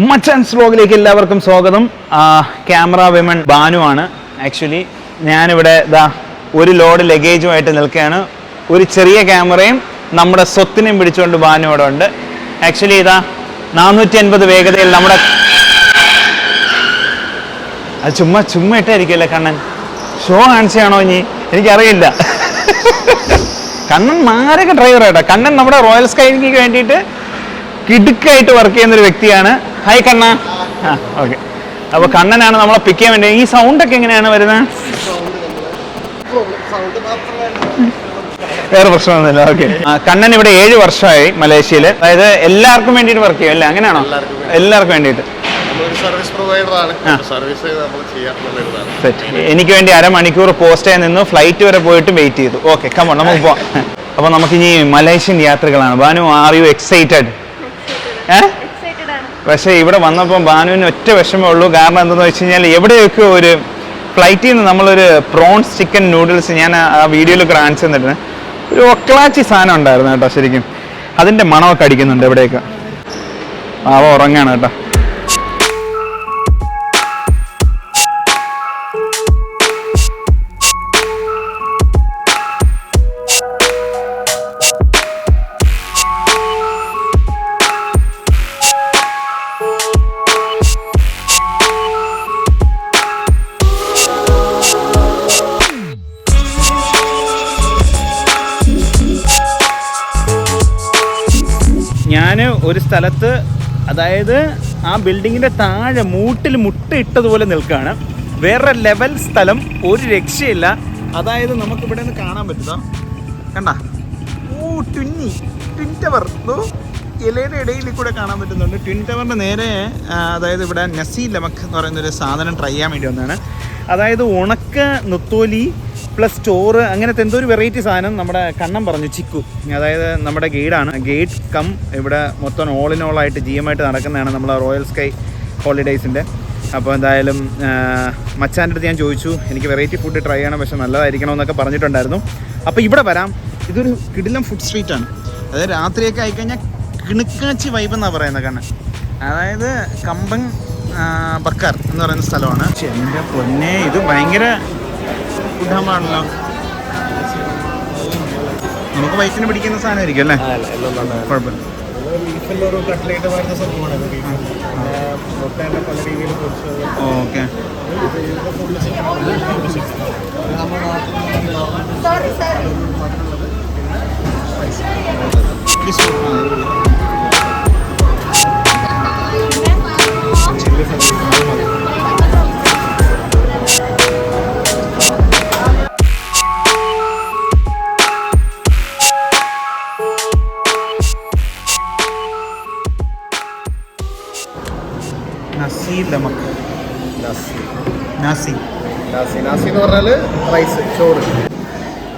മച്ചാൻസ് സ്ലോഗിലേക്ക് എല്ലാവർക്കും സ്വാഗതം. Camera women Banu ആണ്. ആക്ച്വലി ഞാനിവിടെ ഇതാ ഒരു ലോഡ് ലഗേജുമായിട്ട് നിൽക്കുകയാണ്. ഒരു ചെറിയ ക്യാമറയും നമ്മുടെ സ്വത്തിനെയും പിടിച്ചുകൊണ്ട് ബാനു അവിടെ ഉണ്ട്. ആക്ച്വലി ഇതാ നാനൂറ്റി അൻപത് വേഗതയിൽ നമ്മുടെ അത് ചുമ്മാ ചുമ്മാ ഇട്ടായിരിക്കുമല്ലേ കണ്ണൻ? ഷോ കാണിച്ചാണോ ഇനി? എനിക്കറിയില്ല. കണ്ണൻ മാരക ഡ്രൈവർ കണ്ണൻ നമ്മുടെ റോയൽ സ്കൈക്ക് വേണ്ടിയിട്ട് കിടുക്കായിട്ട് വർക്ക് ചെയ്യുന്ന ഒരു വ്യക്തിയാണ്. ഹായ് കണ്ണ. ആ ഓക്കെ അപ്പോൾ കണ്ണനാണ് നമ്മളെ പിക്ക് ചെയ്യാൻ വേണ്ടി. ഈ സൗണ്ട് ഒക്കെ എങ്ങനെയാണ് വരുന്നത്? വേറെ പ്രശ്നമൊന്നുമില്ല ഓക്കെ കണ്ണൻ ഇവിടെ ഏഴ് വർഷമായി മലേഷ്യയിൽ അതായത് എല്ലാവർക്കും വേണ്ടിയിട്ട് വർക്ക് ചെയ്യും അല്ലേ? അങ്ങനെയാണോ? എല്ലാവർക്കും വേണ്ടിയിട്ട്. എനിക്ക് വേണ്ടി അരമണിക്കൂർ പോസ്റ്റ് നിന്ന്. ഫ്ലൈറ്റ് വരെ പോയിട്ട് വെയിറ്റ് ചെയ്തു. ഓക്കെ കമോൺ നമുക്ക് പോവാം. അപ്പോൾ നമുക്കിനി മലേഷ്യൻ യാത്രകളാണ്. ബാനു ആർ യു എക്സൈറ്റഡ് പക്ഷേ ഇവിടെ വന്നപ്പോൾ ബാനുവിന് ഒറ്റ വിഷമേ ഉള്ളൂ. കാരണം എന്തെന്ന് വെച്ച് കഴിഞ്ഞാൽ എവിടെയൊക്കെ ഒരു ഫ്ലൈറ്റിൽ നിന്ന് നമ്മളൊരു പ്രോൺസ് ചിക്കൻ നൂഡിൽസ് ഞാൻ ആ- വീഡിയോയിൽ കാണിച്ചു തന്നിരുന്നു. ഒരു ഒക്ലാച്ചി സാധനം ഉണ്ടായിരുന്നു കേട്ടോ ശരിക്കും. അതിന്റെ മണമൊക്കെ അടിക്കുന്നുണ്ട് എവിടെയൊക്കെ. ആവ ഉറങ്ങാണ് കേട്ടോ. ഞാൻ ഒരു സ്ഥലത്ത് അതായത് ആ ബിൽഡിങ്ങിന്റെ താഴെ മൂട്ടിൽ മുട്ട ഇട്ടതുപോലെ നിൽക്കുകയാണ് വേറെ ലെവൽ സ്ഥലം ഒരു രക്ഷയില്ല. അതായത് നമുക്ക് ഇവിടെ നിന്ന് കാണാൻ പറ്റുക കണ്ട? ഓ ട്വിന്നി. Twin tower. ഇലയുടെ ഇടയിൽ കൂടെ കാണാൻ പറ്റുന്നുണ്ട്. ട്വിൻ ടവറിന്റെ നേരെ അതായത് ഇവിടെ നസി ലമക്ക് എന്ന് പറയുന്ന ഒരു സാധനം ട്രൈ ചെയ്യാൻ വേണ്ടി വന്നതാണ്. അതായത് ഉണക്ക നുത്തോലി പ്ലസ് ചോറ് അങ്ങനത്തെ എന്തോ ഒരു വെറൈറ്റി സാധനം നമ്മുടെ കണ്ണം പറഞ്ഞു ചിക്കു. അതായത് നമ്മുടെ ഗൈഡാണ്. ഗൈഡ് കം ഇവിടെ മൊത്തം ഓൾ ഇൻ ഓൾ ആയിട്ട് ജി എം ആയിട്ട് നടക്കുന്നതാണ് നമ്മളെ റോയൽ സ്കൈ ഹോളിഡേയ്സിന്റെ അപ്പോൾ എന്തായാലും മച്ചാന്റെ അടുത്ത് ഞാൻ ചോദിച്ചു എനിക്ക് വെറൈറ്റി ഫുഡ് ട്രൈ ചെയ്യണം പക്ഷെ നല്ലതായിരിക്കണം എന്നൊക്കെ പറഞ്ഞിട്ടുണ്ടായിരുന്നു. അപ്പോൾ ഇവിടെ വരാം. ഇതൊരു കിടിലം ഫുഡ് സ്ട്രീറ്റ് ആണ്. അതായത് രാത്രിയൊക്കെ ആയിക്കഴിഞ്ഞാൽ കിണുക്കാച്ചി വൈബ് എന്നാണ് പറയുന്നത് കാരണം അതായത് കമ്പങ് ആ, ബക്കർ എന്ന് പറയുന്ന സ്ഥലമാണ്. എന്റെ പൊന്നെ ഇത് ഭയങ്കര ഫുഡാണല്ലോ നമുക്ക് വയസ്സിന് പിടിക്കുന്ന സാധനമായിരിക്കും അല്ലേ? കുഴപ്പമില്ല. ഓക്കെ. നമ്മുടെ നാട്ടിൽ നസി ലമക്ക് നാസി നസി നാസി നാസി എന്ന് പറഞ്ഞാൽ റൈസ് ചോറ്.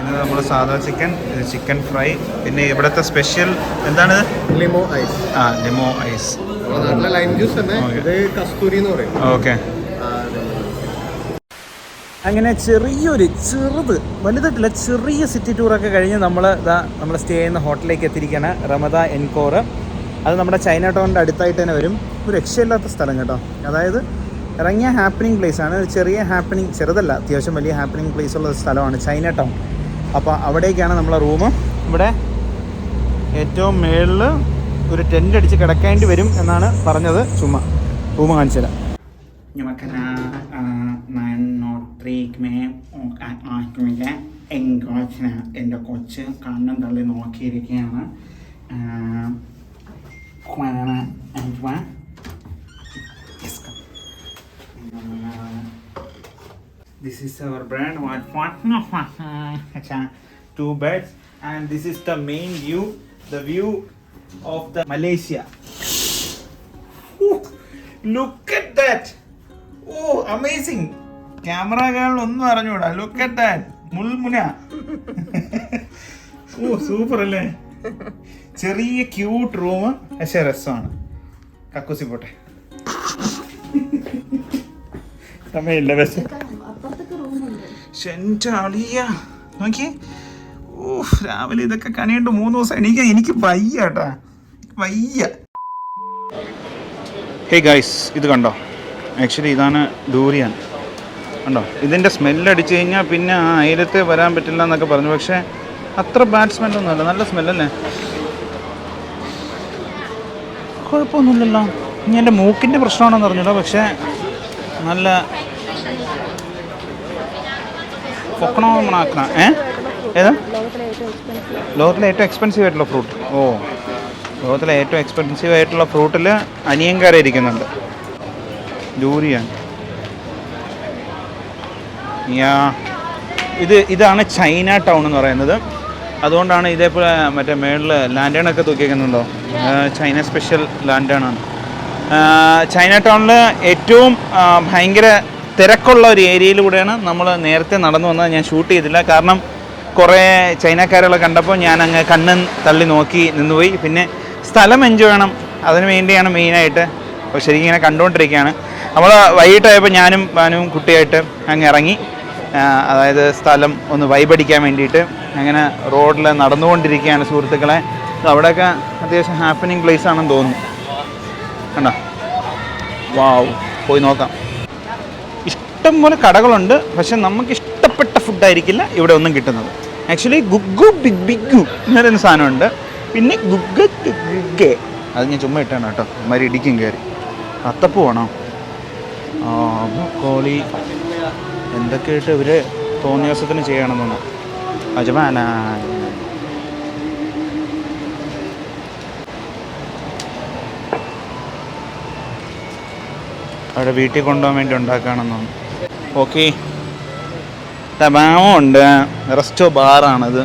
ഇത് നമ്മൾ സാധാ ചിക്കൻ ചിക്കൻ ഫ്രൈ പിന്നെ ഇവിടുത്തെ സ്പെഷ്യൽ എന്താണ്? ലിമോ ഐസ് ആ ലിമോ ഐസ് നാട്ടിലെ ലൈം ജ്യൂസ് തന്നെ. Okay. ഇത് കസ്തൂരി എന്ന് പറയും. ഓക്കെ അങ്ങനെ ചെറിയൊരു ചെറുത് വലുതായിട്ടില്ല ചെറിയ സിറ്റി ടൂറൊക്കെ കഴിഞ്ഞ് നമ്മൾ ഇതാ നമ്മൾ സ്റ്റേ ചെയ്യുന്ന ഹോട്ടലിലേക്ക് എത്തിയിരിക്കുകയാണ് റമദ എൻകോറ് അത് നമ്മുടെ ചൈന ടൗണിന്റെ അടുത്തായിട്ട് തന്നെ വരും. ഒരു രക്ഷയില്ലാത്ത സ്ഥലം കേട്ടോ. അതായത് ഇറങ്ങിയ ഹാപ്പനിങ് പ്ലേസ് ആണ്. ഒരു ചെറിയ ഹാപ്പനിങ് ചെറുതല്ല അത്യാവശ്യം വലിയ ഹാപ്പനിങ് പ്ലേസ് ഉള്ള സ്ഥലമാണ് ചൈന ടൗൺ അപ്പോൾ അവിടേക്കാണ് നമ്മളെ റൂം ഇവിടെ ഏറ്റവും മേളിൽ ഒരു ടെന്റ് അടിച്ച് കിടക്കേണ്ടി വരും എന്നാണ് പറഞ്ഞത്. ചുമ്മാ റൂം കാണിച്ചു തരാം. നമുക്കനാ നയൻ നോട്ട് ത്രീക്ക് ആക്കിമില്ല എങ്കോച്ചിന് എന്റെ കൊച്ച് കണ്ണും തള്ളി നോക്കിയിരിക്കുകയാണ്. This is our brand. What? Two beds, and this is the main view. The view of the Malaysia. Ooh, look at that. Oh, amazing. camera ഒന്നും അറിഞ്ഞൂടാ ലുക്ക് അറ്റ് ദാറ്റ് മുൾമുന ഓ സൂപ്പർ അല്ലേ ചെറിയ ക്യൂട്ട് റൂം പക്ഷേ രസമാണ് കക്കൂസി പോട്ടെ സമയമില്ല പക്ഷേ എന്റെ നോക്കി. ഓ രാവിലെ ഇതൊക്കെ കണിയുണ്ട്. മൂന്ന് ദിവസം എനിക്ക് എനിക്ക് വയ്യ കേട്ടാ വയ്യ. ഹേ ഗൈസ് ഇത് കണ്ടോ? ആക്ച്വലി ഇതാണ് ഡൂറിയാൻ കണ്ടോ? ഇതിന്റെ സ്മെല്ലടിച്ച് കഴിഞ്ഞാൽ പിന്നെ ആ അയലത്തെ വരാൻ പറ്റില്ല എന്നൊക്കെ പറഞ്ഞു. പക്ഷേ അത്ര ബാഡ് സ്മെല്ലൊന്നുമല്ല നല്ല സ്മെല്ലല്ലേ കുഴപ്പമൊന്നുമില്ലല്ലോ. ഇനി എന്റെ മൂക്കിന്റെ പ്രശ്നമാണെന്ന് അറിഞ്ഞില്ല പക്ഷേ നല്ല പൊക്കണോണാക്കണ ഏ? ഏതാ? ലോകത്തിലെ ഏറ്റവും എക്സ്പെൻസീവ് ആയിട്ടുള്ള ഫ്രൂട്ട് ഓ. ലോകത്തിലെ ഏറ്റവും എക്സ്പെൻസീവ് ആയിട്ടുള്ള ഫ്രൂട്ടിൽ അനിയൻകാര ഇരിക്കുന്നുണ്ട്. ജൂരിയൻ യാ. ഇത് ഇതാണ് ചൈന ടൗൺ എന്ന് പറയുന്നത്. അതുകൊണ്ടാണ് ഇതേപോലെ മറ്റേ മേളിൽ ലാൻഡേണൊക്കെ തൂക്കിയേക്കുന്നുണ്ടോ? ആ, ചൈന സ്പെഷ്യൽ ലാൻഡേണാണ് ചൈന ടൗണിൽ ഏറ്റവും ഭയങ്കര തിരക്കുള്ള ഒരു ഏരിയയിലൂടെയാണ് നമ്മൾ നേരത്തെ നടന്നു വന്നത്. ഞാൻ ഷൂട്ട് ചെയ്തില്ല. കാരണം കുറേ ചൈനക്കാരുകളെ കണ്ടപ്പോൾ ഞാൻ അങ്ങ് കണ്ണൻ തള്ളി നോക്കി നിന്നുപോയി. പിന്നെ സ്ഥലം എൻജോയ് ചെയ്യണം. അതിന് വേണ്ടിയാണ് മെയിനായിട്ട് അപ്പോൾ ശരിക്കും ഇങ്ങനെ കണ്ടുകൊണ്ടിരിക്കുകയാണ്. നമ്മൾ വൈകിട്ടായപ്പോൾ ഞാനും ഞാനും കുട്ടിയായിട്ട് അങ്ങ് ഇറങ്ങി. അതായത് സ്ഥലം ഒന്ന് വൈബടിക്കാൻ വേണ്ടിയിട്ട് അങ്ങനെ റോഡിൽ നടന്നുകൊണ്ടിരിക്കുകയാണ് സുഹൃത്തുക്കളെ. അവിടെയൊക്കെ അത്യാവശ്യം ഹാപ്പനിങ് പ്ലേസ് ആണെന്ന് തോന്നുന്നു. കണ്ടോ? വാവ് പോയി നോക്കാം. ഇഷ്ടം പോലെ കടകളുണ്ട് പക്ഷെ നമുക്ക് ഇഷ്ടപ്പെട്ട ഫുഡായിരിക്കില്ല ഇവിടെ ഒന്നും കിട്ടുന്നത്. ആക്ച്വലി ഗുഗ്ഗു ബിഗ് ബിഗു എന്നൊരു സാധനമുണ്ട്. പിന്നെ ഗുഗ്ഗ ഗുഗ്ഗെ അത് ഞാൻ ചുമ്മാ ഇട്ടാണ് കേട്ടോ. മാതിരി ഇടിക്കും കയറി. അത്തപ്പൂ വേണോ ആ കോളി എന്തൊക്കെയായിട്ട് ഇവർ തോന്നിയ ദിവസത്തിന് അജമാനായി അജമാന അവിടെ വീട്ടിൽ കൊണ്ടുപോകാൻ വേണ്ടി ഉണ്ടാക്കുകയാണെന്ന് ഓക്കെ. ഉണ്ട്. റെസ്റ്റോ ബാറാണത്.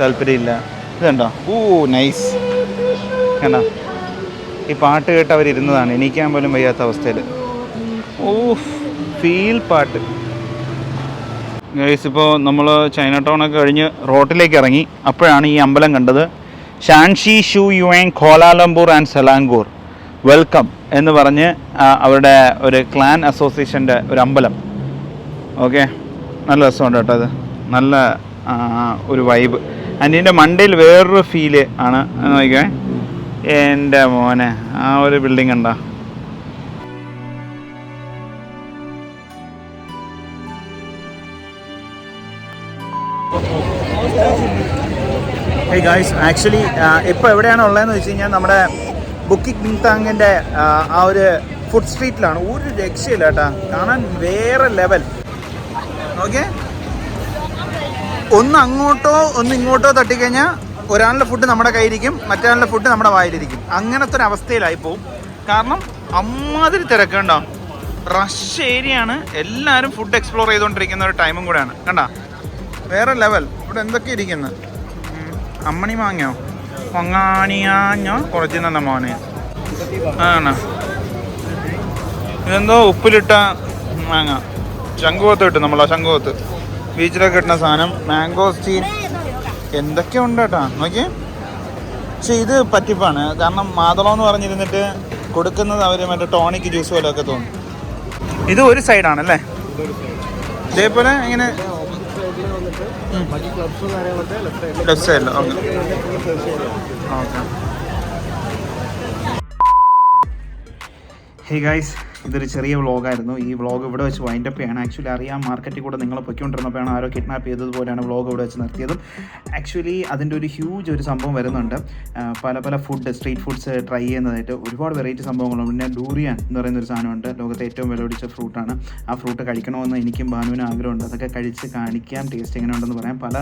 താല്പര്യമില്ല. ഇതുണ്ടോ ഓ നൈസ്. കണ്ടോ? ഈ പാട്ട് കേട്ട് അവരിരുന്നതാണ്. എണീക്കാൻ പോലും വയ്യാത്ത അവസ്ഥയിൽ. ഓ ഫീൽ പാട്ട്. ഗൈസ് ഇപ്പോൾ നമ്മൾ ചൈന ടൗണൊക്കെ കഴിഞ്ഞ് റോട്ടിലേക്ക് ഇറങ്ങി. അപ്പോഴാണ് ഈ അമ്പലം കണ്ടത്. ഷാൻഷി ഷു യുവാങ് Kuala Lumpur and Selangor. Welcome. എന്ന് പറഞ്ഞ് അവരുടെ ഒരു ക്ലാൻ അസോസിയേഷന്റെ ഒരു അമ്പലം. ഓക്കെ? നല്ല രസമുണ്ട് കേട്ടോ അത് നല്ല ഒരു വൈബ്. അതിന്റെ മണ്ടയിൽ വേറൊരു ഫീൽ ആണ്. നോക്കിയേ എന്റെ മോനെ ആ ഒരു ബിൽഡിംഗ് ഉണ്ടോ ഹേ ഗായ്സ് ആക്ച്വലി ഇപ്പോൾ എവിടെയാണ് ഉള്ളതെന്ന് വെച്ച് കഴിഞ്ഞാൽ നമ്മുടെ ബുക്കിംഗ് ബിങ്താങ്ങിന്റെ ആ ഒരു ഫുഡ് സ്ട്രീറ്റിലാണ് ഒരു രക്ഷയില്ല കേട്ടാ. കാണാൻ വേറെ ലെവൽ ഓക്കെ ഒന്ന് അങ്ങോട്ടോ ഒന്ന് ഇങ്ങോട്ടോ തട്ടിക്കഴിഞ്ഞാൽ ഒരാളുടെ ഫുഡ് നമ്മുടെ കയ്യിലിരിക്കും മറ്റൊരാളുടെ ഫുഡ് നമ്മുടെ വായിലിരിക്കും. അങ്ങനത്തെ ഒരു അവസ്ഥയിലായി പോവും. കാരണം അമ്മാതിരി തിരക്കുണ്ടോ റഷ് ഏരിയ ആണ് എല്ലാവരും ഫുഡ് എക്സ്പ്ലോർ ചെയ്തുകൊണ്ടിരിക്കുന്ന ഒരു ടൈമും കൂടെയാണ്. കണ്ട? വേറെ ലെവൽ ഇവിടെ എന്തൊക്കെ ഇരിക്കുന്നത്. അമ്മണി മാങ്ങയോ? പൊങ്ങാണിയാഞ്ഞോ കുറച്ച് തന്നെ മോനെ? ആണ്? ഇതെന്തോ ഉപ്പിലിട്ട മാങ്ങ. ശംഖുവത്ത് കിട്ടും നമ്മളാ ശംഖുവത്ത് ബീച്ചിലൊക്കെ കിട്ടുന്ന സാധനം. മാംഗോ സ്റ്റീൻ എന്തൊക്കെ ഉണ്ട് കേട്ടാ? നോക്കി പക്ഷെ ഇത് പറ്റിപ്പാണ്. കാരണം മാതളം എന്ന് പറഞ്ഞിരുന്നിട്ട് കൊടുക്കുന്നത് അവർ മറ്റേ ടോണിക് ജ്യൂസ് പോലെയൊക്കെ തോന്നും. ഇത് ഒരു സൈഡാണല്ലേ ഇതേപോലെ ഇങ്ങനെ ബാക്കി ക്ലബ്സും കാര്യങ്ങളൊക്കെ ലെഫ്റ്റ് സൈഡിൽ ഓക്കെ ഹേ ഗൈസ് ഇതൊരു ചെറിയ വ്ളോഗായിരുന്നു ഈ വ്ളോഗ് ഇവിടെ വെച്ച് വൈൻഡ് അപ്പ് ചെയ്യാണ്. ആക്ച്വലി അറിയാം മാർക്കറ്റിൽ കൂടെ നിങ്ങൾ പൊയ്ക്കൊണ്ടിരുന്നപ്പോഴാണ് ആരോ കിഡ്നാപ്പ് ചെയ്തതുപോലെയാണ് വ്ളോഗ് ഇവിടെ വെച്ച് നിർത്തിയതും. ആക്ച്വലി അതിന്റെ ഒരു ഹ്യൂജ് ഒരു സംഭവം വരുന്നുണ്ട്. പല പല ഫുഡ് സ്ട്രീറ്റ് ഫുഡ്സ് ട്രൈ ചെയ്യുന്നതായിട്ട് ഒരുപാട് വെറൈറ്റി സംഭവങ്ങളുണ്ട്. പിന്നെ ഡൂറിയൻ എന്ന് പറയുന്ന ഒരു സാധനമുണ്ട്. ലോകത്തെ ഏറ്റവും വില പിടിച്ച ഫ്രൂട്ടാണ് ആ ഫ്രൂട്ട് കഴിക്കണമെന്ന് എനിക്കും ഭാനുവിനും ആഗ്രഹമുണ്ട്. അതൊക്കെ കഴിച്ച് കാണിക്കാം. ടേസ്റ്റ് എങ്ങനെ ഉണ്ടെന്ന് പറയാം. പല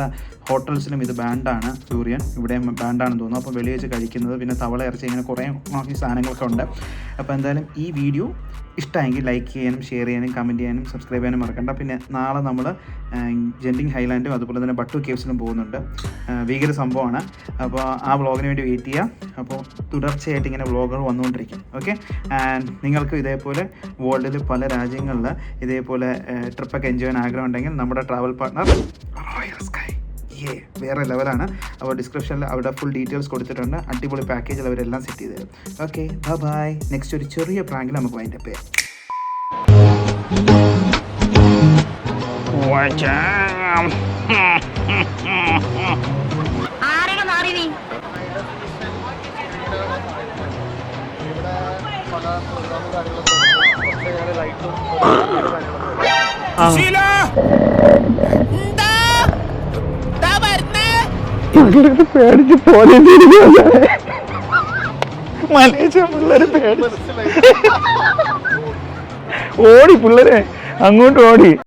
ഹോട്ടൽസിലും ഇത് ബാൻഡാണ് ഡൂറിയൻ ഇവിടെയും ബാൻഡാണെന്ന് തോന്നുന്നു. അപ്പോൾ വെളിയിൽ വെച്ച് കഴിക്കുന്നത് പിന്നെ തവള ഇറച്ചി ഇങ്ങനെ കുറേ സാധനങ്ങളൊക്കെ ഉണ്ട്. അപ്പോൾ എന്തായാലും ഈ വീഡിയോ ഇഷ്ടമെങ്കിൽ ലൈക്ക് ചെയ്യാനും ഷെയർ ചെയ്യാനും കമന്റ് ചെയ്യാനും സബ്സ്ക്രൈബ് ചെയ്യാനും മറക്കണ്ട. പിന്നെ നാളെ നമ്മൾ ജെന്റിങ് ഹൈലാൻഡും അതുപോലെ തന്നെ ബട്ടു കേവ്സിലും പോകുന്നുണ്ട്. ഭീകര സംഭവമാണ്. അപ്പോൾ ആ വ്ളോഗിന് വേണ്ടി വെയിറ്റ് ചെയ്യാം. അപ്പോൾ തുടർച്ചയായിട്ട് ഇങ്ങനെ വ്ളോഗുകൾ വന്നുകൊണ്ടിരിക്കും. ഓക്കെ ആൻഡ് നിങ്ങൾക്ക് ഇതേപോലെ വേൾഡിൽ പല രാജ്യങ്ങളിൽ ഇതേപോലെ ട്രിപ്പൊക്കെ എൻജോയ് ചെയ്യാൻ ആഗ്രഹം ഉണ്ടെങ്കിൽ നമ്മുടെ ട്രാവൽ പാർട്ട്ണർ റോയൽ സ്കൈ ഏ വേറെ ലെവലാണ് അപ്പോൾ ഡിസ്ക്രിപ്ഷനിൽ അവിടെ ഫുൾ ഡീറ്റെയിൽസ് കൊടുത്തിട്ടുണ്ട്. അടിപൊളി പാക്കേജിൽ അവരെല്ലാം സെറ്റ് ചെയ്ത് തരും. ഓക്കെ ബൈ നെക്സ്റ്റ് ഒരു ചെറിയ പ്രാങ്കിൽ നമുക്ക് വൈൻഡ് അപ്പ് ചെയ്യാം. പേടിച്ച് പോലെ മലേഷ്യ പിള്ളേര് പേടിച്ച്. ഓടി പിള്ളേരെ അങ്ങോട്ട് ഓടി.